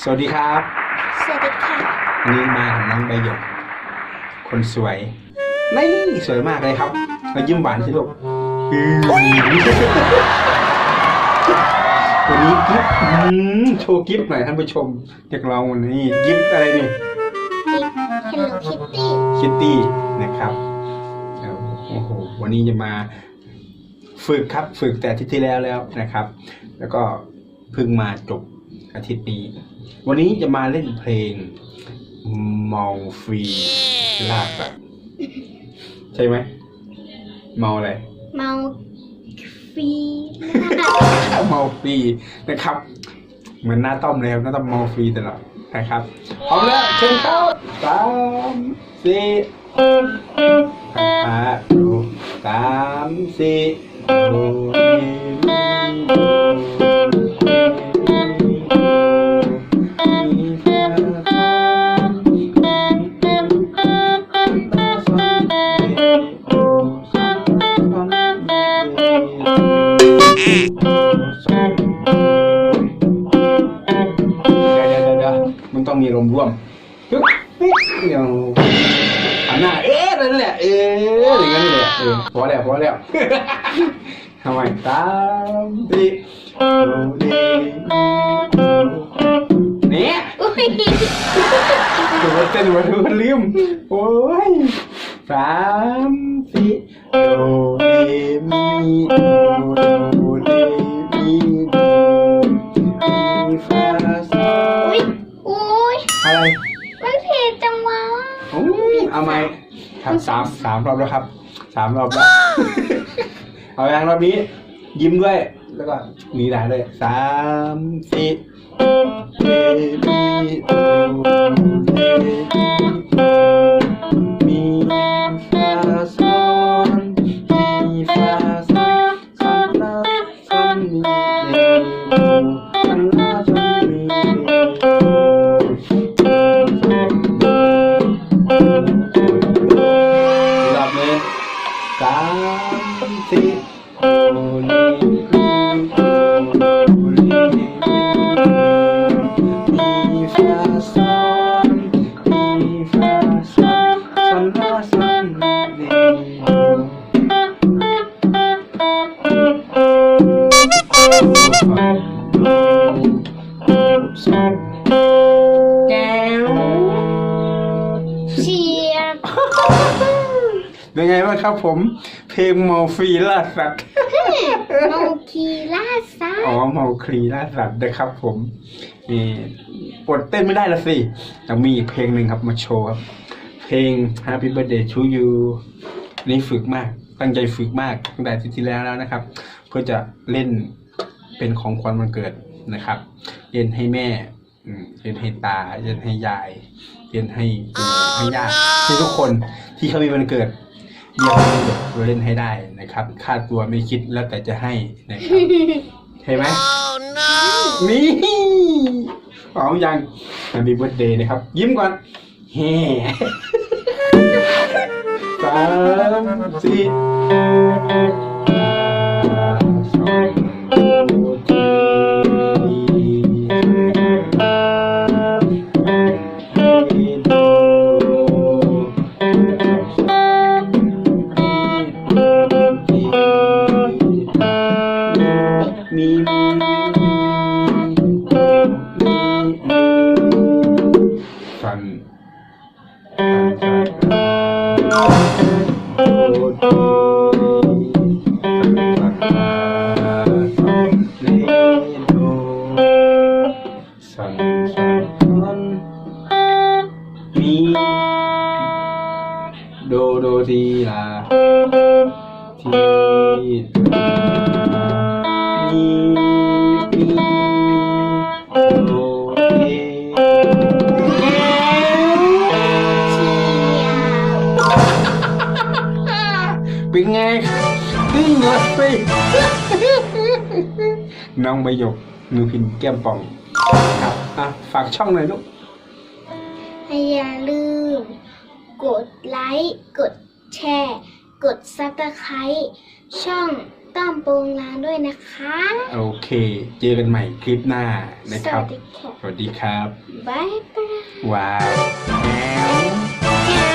สวัสดีครับสวัสดีค่ะวันนี้มากับน้องใบหยก คนสวย นี่สวยมากเลยครับมายิ้มหวานสิลูกอืมวันนี้กิฟต์อืมโชว์กิฟต์หน่อยท่านผู้ชมเด็กเราวันนี้กิฟต์อะไรนี่ Hello Kitty คิตตี้นะครับโอ้โหวันนี้จะมาฝึกครับฝึกแต่อาทิตย์ที่แล้วแล้วนะครับ แล้วก็เพิ่งมาจบ อาทิตย์นี้ วันนี้จะมาเล่นเพลงเมาฟรีลากแบบใช่ไหมเมาอะไรเมาฟรีเมาฟรีนะครับ เหมือนหน้าต้มเลยครับหน้าต้มเมาฟรีตลอดนะครับพร้อมแล้วเชิญครับสามสี่ห้าหกสามสี่โดเมันต้องมีลมร่วมปึ๊บปึ๊บเดี๋ยวหันหน้าเอ๊ะนั่นแหละ เอ๊ะอย่างนั้นแหละเออพอแล้วพอแล้วทำไมตามสิโดเรมีเนี่ยอุ้ยตัวเต้นมาดูลืมโอ้ย สามสี่โดเรมีโดโดเรมีโดมีฟาโซอุ้ยอุ้ยอะไรมันเผ็ดจังวะโอ้ยเอาไหมครับสามสามรอบแล้วครับสามรอบแล้วเอาอย่างรอบนี้ ยิ้มด้วย แล้วก็หนีได้เลยสามสี่เรมีโดเรมีา เป็นไงบ้างครับผม เพลงเมาฟรีล่าสัตว์ เมาคีล่าซ่าอ๋อเมาคลีล่าสัตว์นะครับผมนี่อดเต้นไม่ได้ละสิต้องมีอีกเพลงหนึ่งครับมาโชว์ครับ เพลง Happy Birthday to You นี่ฝึกมาก ตั้งใจฝึกมากตั้งแต่อาทิตย์ที่แล้วแล้วนะครับ เพื่อจะเล่นเป็นของขวัญวันเกิดนะครับเล่นให้แม่อืมเล่นให้ตาเล่นให้ยายเล่นให้ปู่ให้ย่าให้ทุกคนที่เขามีวันเกิด เยี่ยมเราเล่นให้ได้นะครับ ค่าตัวไม่คิดแล้วแต่จะให้นะครับเห็นไหมนี่เอายัง Happy Birthday นะครับ ยิ้มก่อนเฮ้สามสี่ โดโดดีลาทีมีมีโดเอเป็นไงนี่เงยสิน้องใบหยกมือพินแก้มป่องครับอะฝากช่องหน่อยลูก อย่าลืม กดไลค์ กดแชร์ กดซับสไครต์ช่องตั้มโปงลางด้วยนะคะ โอเค เจอกันใหม่คลิปหน้านะสครัวับ สดีค่ะ สวัสดีครับ บ๊ายบายว้าว